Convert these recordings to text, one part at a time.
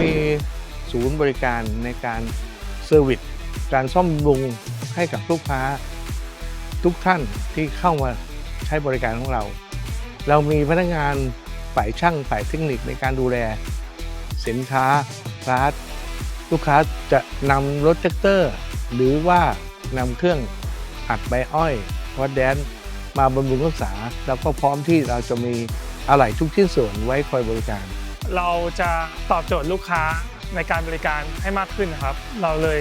มีศูนย์บริการในการเซอร์วิสการซ่อมบำรุงให้กับลูกค้าทุกท่านที่เข้ามาใช้บริการของเรา เรามีพนักงานฝ่ายช่างฝ่ายเทคนิคในการดูแล สินค้าร้านลูกค้าจะนำรถแท็กเตอร์ หรือว่านำเครื่องอัดใบอ้อยวัดแดนมาบำรุงรักษา แล้วก็พร้อมที่เราจะมีอะไหล่ทุกชิ้นส่วนไว้คอยบริการ เราจะตอบโจทย์ลูกค้าในการบริการให้มากขึ้นครับ เราเลย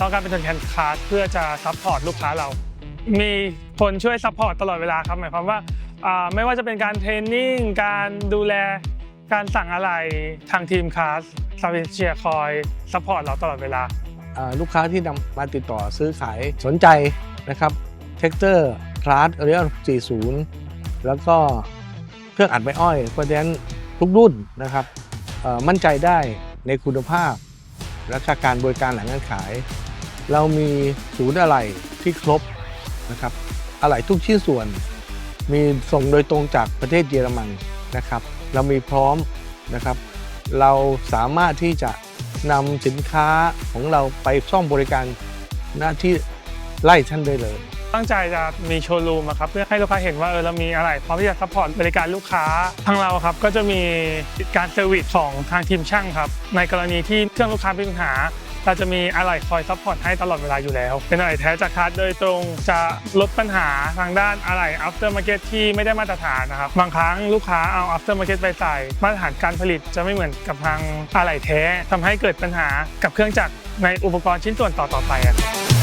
ต้องการเป็นตัวแทนคลาสเพื่อจะซัพพอร์ตลูกค้าเรา มีคนช่วยซัพพอร์ตตลอดเวลาครับหมายความว่าไม่ว่าจะเป็นการเทรนนิ่งการดูแลการสั่งอะไรทางทีมคลาสซาวิเชียคอยซัพพอร์ตเราตลอดเวลาอ่าลูกค้าที่นำมาติดต่อซื้อขายสนใจนะครับเทคเตอร์คลาสเรียล40 แล้วก็เครื่องอัดไม้อ้อยเพราะฉะนั้น ทุกรุ่นนะครับมั่นใจได้ในคุณภาพและก็การบริการหลังการขาย เรามีศูนย์อะไหล่ที่ครบนะครับอะไหล่ทุกชิ้นส่วน มีส่งโดยตรงจากประเทศเยอรมันนะครับ เรามีพร้อมนะครับ เราสามารถที่จะนำสินค้าของเราไปซ่อมบริการหน้าที่ไล่ท่านได้เลย ตั้งใจจะมีโชว์รูมครับเพื่อให้ลูกค้าเห็นว่าเออเรามีอะไรพร้อมที่จะซัพพอร์ตบริการลูกค้าทางเราครับก็จะมีการเซอร์วิสของทางทีมช่างครับ ในกรณีที่เครื่องลูกค้ามีปัญหาเราจะมีอะไรคอยซัพพอร์ตให้ตลอดเวลาอยู่แล้ว เป็นอะไรแท้จากคาร์ดโดยตรงจะลดปัญหาทางด้านอะไร after market ที่ไม่ได้มาตรฐานนะครับ บางครั้งลูกค้าเอา after market ไปใส่ มาตรฐานการผลิตจะไม่เหมือนกับทางอะไรแท้ทำให้เกิดปัญหากับเครื่องจักรในอุปกรณ์ชิ้นส่วนต่อๆไปอะครับ